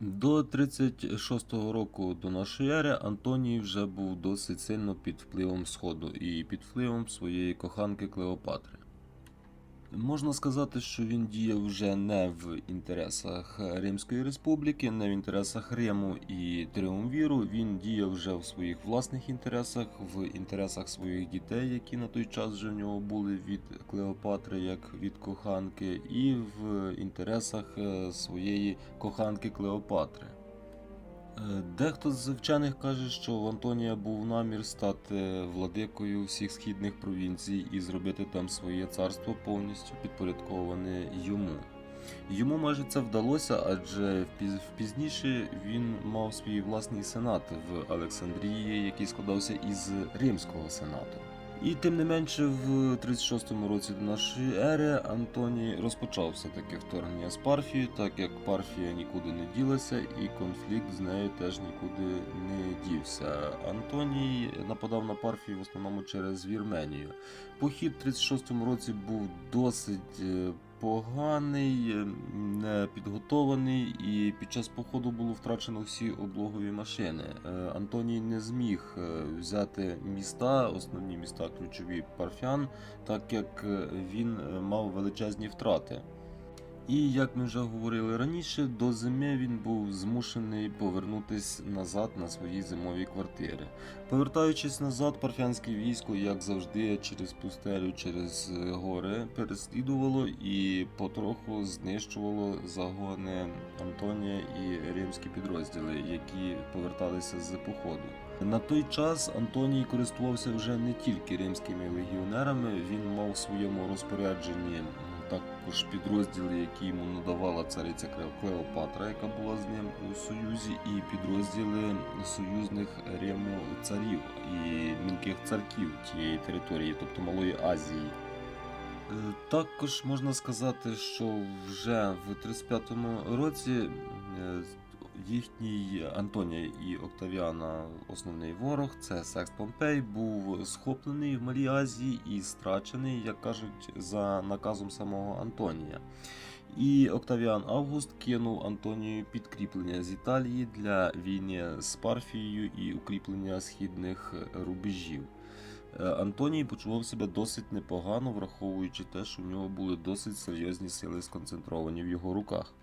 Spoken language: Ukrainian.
До 36-го року до нашої ери Антоній вже був досить сильно під впливом Сходу і під впливом своєї коханки Клеопатри. Можна сказати, що він діяв вже не в інтересах Римської республіки, не в інтересах Риму і Триумвіру. Він діяв вже в своїх власних інтересах, в інтересах своїх дітей, які на той час вже в нього були від Клеопатри, як від коханки, і в інтересах е, своєї коханки Клеопатри. Е, Дехто з вчених каже, що в Антонія був намір стати владикою всіх східних провінцій і зробити там своє царство повністю підпорядковане йому. Йому майже це вдалося, адже пізніше він мав свій власний сенат в Олександрії, який складався із римського сенату. І тим не менше, в 36-му році до нашої ери Антоній розпочав все-таки вторгнення з Парфією, так як Парфія нікуди не ділася, і конфлікт з нею теж нікуди не дівся. Антоній нападав на Парфію в основному через Вірменію. Похід в 36-му році був досить е, поганий, не підготований, і під час походу було втрачено всі облогові машини. Е, Антоній не зміг е, взяти міста, основні міста ключові парфян, так як е, він мав величезні втрати. І як ми вже говорили раніше, до зими він був змушений повернутись назад на свої зимові квартири. Повертаючись назад, парфянське військо, як завжди, через пустелю, через е, гори переслідувало і потроху знищувало загони Антонія і римські підрозділи, які поверталися з походу. На той час Антоній користувався вже не тільки римськими легіонерами, він мав в своєму розпорядженні також підрозділи, які йому надавала цариця Клеопатра, яка була з ним у союзі, і підрозділи союзних царів і мілких царків тієї території, тобто Малої Азії. Е, Також можна сказати, що вже в 35-му році е, їхній Антонія і Октавіана, основний ворог, це Секст Помпей, був схоплений в Малій Азії і страчений, як кажуть, за наказом самого Антонія. І Октавіан Август кинув Антонію підкріплення з Італії для війни з Парфією і укріплення східних рубежів. Е, Антоній почував себе досить непогано, враховуючи те, що в нього були досить серйозні сили сконцентровані в його руках.